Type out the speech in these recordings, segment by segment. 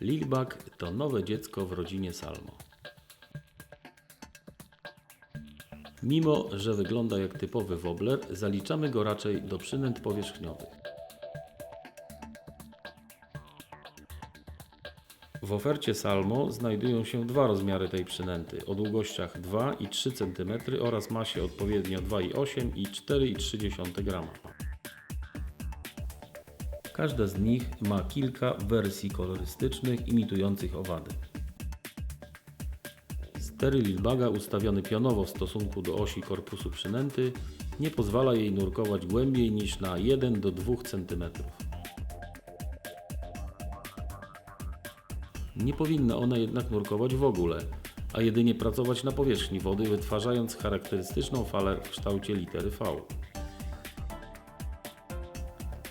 Lilbag to nowe dziecko w rodzinie Salmo. Mimo, że wygląda jak typowy wobbler, zaliczamy go raczej do przynęt powierzchniowych. W ofercie Salmo znajdują się dwa rozmiary tej przynęty o długościach 2 i 3 cm oraz masie odpowiednio 2,8 i 4,3 g. Każda z nich ma kilka wersji kolorystycznych imitujących owady. Stery Lilbaga ustawiony pionowo w stosunku do osi korpusu przynęty nie pozwala jej nurkować głębiej niż na 1 do 2 cm. Nie powinna ona jednak nurkować w ogóle, a jedynie pracować na powierzchni wody, wytwarzając charakterystyczną falę w kształcie litery V.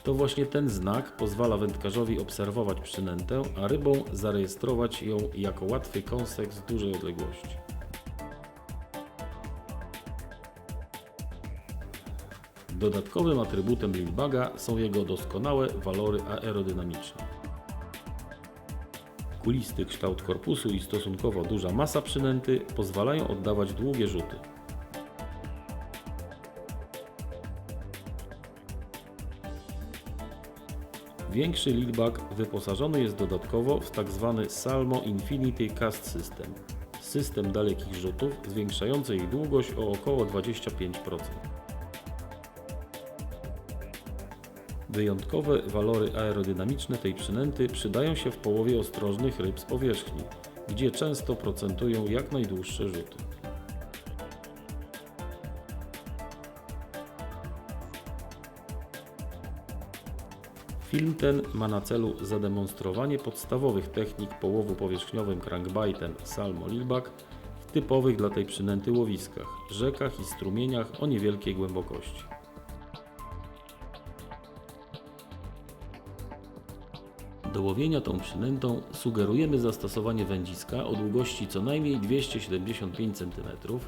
To właśnie ten znak pozwala wędkarzowi obserwować przynętę, a rybą zarejestrować ją jako łatwy kąsek z dużej odległości. Dodatkowym atrybutem Lilbaga są jego doskonałe walory aerodynamiczne. Kulisty kształt korpusu i stosunkowo duża masa przynęty pozwalają oddawać długie rzuty. Większy leadback wyposażony jest dodatkowo w tzw. Salmo Infinity Cast System. System dalekich rzutów zwiększający ich długość o około 25%. Wyjątkowe walory aerodynamiczne tej przynęty przydają się w połowie ostrożnych ryb z powierzchni, gdzie często procentują jak najdłuższe rzuty. Film ten ma na celu zademonstrowanie podstawowych technik połowu powierzchniowym crankbaitem Salmo Lilbag w typowych dla tej przynęty łowiskach, rzekach i strumieniach o niewielkiej głębokości. Do łowienia tą przynętą sugerujemy zastosowanie wędziska o długości co najmniej 275 cm,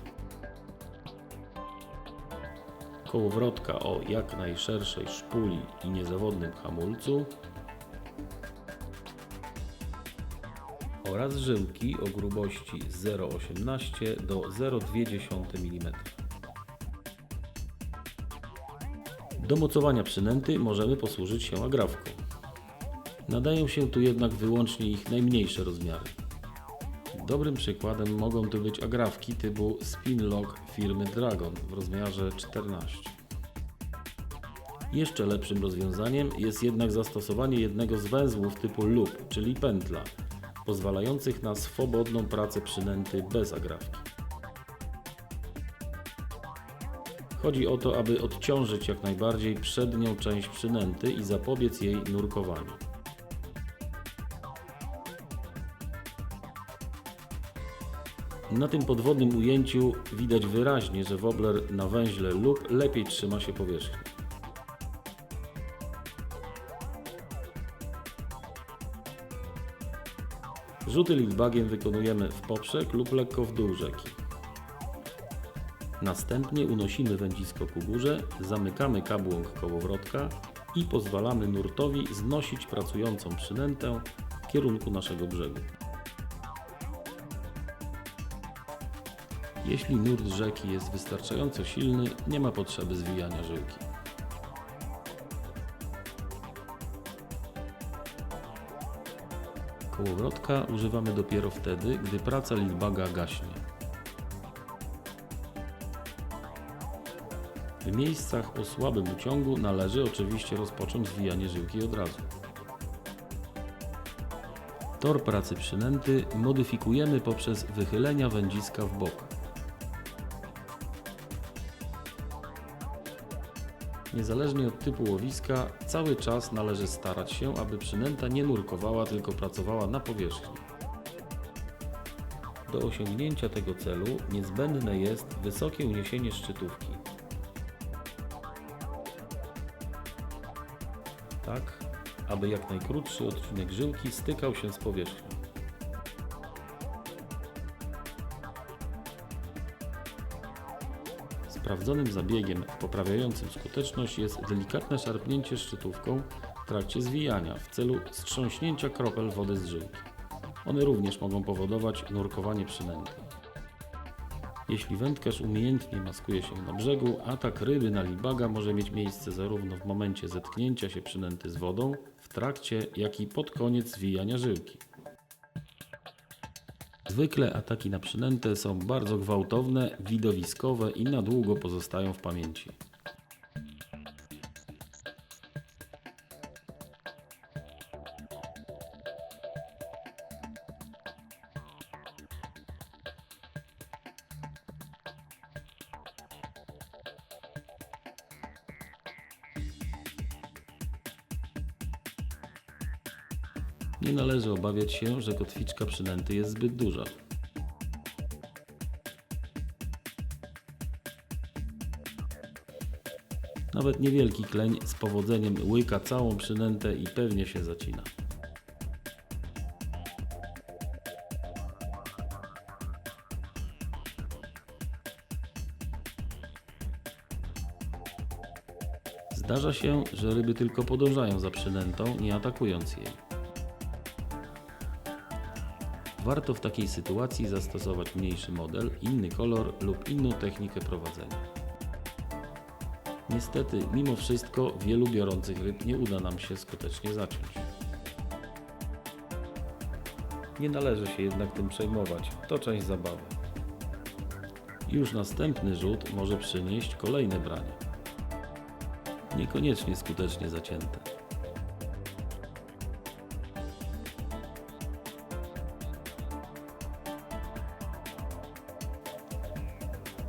kołowrotka o jak najszerszej szpuli i niezawodnym hamulcu oraz żyłki o grubości 0,18 do 0,2 mm. Do mocowania przynęty możemy posłużyć się agrafką. Nadają się tu jednak wyłącznie ich najmniejsze rozmiary. Dobrym przykładem mogą tu być agrafki typu Spinlock firmy Dragon w rozmiarze 14. Jeszcze lepszym rozwiązaniem jest jednak zastosowanie jednego z węzłów typu loop, czyli pętla, pozwalających na swobodną pracę przynęty bez agrafki. Chodzi o to, aby odciążyć jak najbardziej przednią część przynęty i zapobiec jej nurkowaniu. Na tym podwodnym ujęciu widać wyraźnie, że wobbler na węźle lub lepiej trzyma się powierzchni. Rzuty leadbagiem wykonujemy w poprzek lub lekko w dół rzeki. Następnie unosimy wędzisko ku górze, zamykamy kabłąk kołowrotka i pozwalamy nurtowi znosić pracującą przynętę w kierunku naszego brzegu. Jeśli nurt rzeki jest wystarczająco silny, nie ma potrzeby zwijania żyłki. Kołowrotka używamy dopiero wtedy, gdy praca lilbaga gaśnie. W miejscach o słabym uciągu należy oczywiście rozpocząć zwijanie żyłki od razu. Tor pracy przynęty modyfikujemy poprzez wychylenia wędziska w bok. Niezależnie od typu łowiska, cały czas należy starać się, aby przynęta nie nurkowała, tylko pracowała na powierzchni. Do osiągnięcia tego celu niezbędne jest wysokie uniesienie szczytówki. Tak, aby jak najkrótszy odcinek żyłki stykał się z powierzchnią. Sprawdzonym zabiegiem poprawiającym skuteczność jest delikatne szarpnięcie szczytówką w trakcie zwijania w celu strząśnięcia kropel wody z żyłki. One również mogą powodować nurkowanie przynęty. Jeśli wędkarz umiejętnie maskuje się na brzegu, atak ryby na libaga może mieć miejsce zarówno w momencie zetknięcia się przynęty z wodą, w trakcie, jak i pod koniec zwijania żyłki. Zwykle ataki na przynętę są bardzo gwałtowne, widowiskowe i na długo pozostają w pamięci. Nie należy obawiać się, że kotwiczka przynęty jest zbyt duża. Nawet niewielki kleń z powodzeniem łyka całą przynętę i pewnie się zacina. Zdarza się, że ryby tylko podążają za przynętą, nie atakując jej. Warto w takiej sytuacji zastosować mniejszy model, inny kolor lub inną technikę prowadzenia. Niestety, mimo wszystko, wielu biorących ryb nie uda nam się skutecznie zaciąć. Nie należy się jednak tym przejmować, to część zabawy. Już następny rzut może przynieść kolejne branie. Niekoniecznie skutecznie zacięte.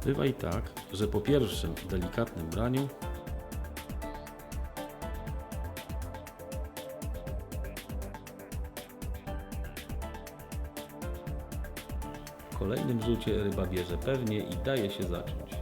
Bywa i tak, że po pierwszym delikatnym braniu w kolejnym rzucie ryba bierze pewnie i daje się zacząć.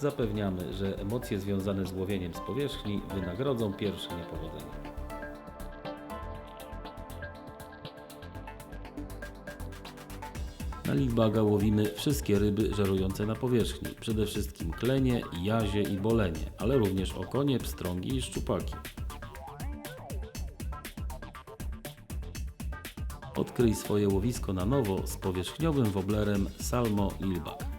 Zapewniamy, że emocje związane z łowieniem z powierzchni wynagrodzą pierwsze niepowodzenie. Na lichbaga łowimy wszystkie ryby żerujące na powierzchni, przede wszystkim klenie, jazie i bolenie, ale również okonie, pstrągi i szczupaki. Odkryj swoje łowisko na nowo z powierzchniowym woblerem Salmo Lilbag.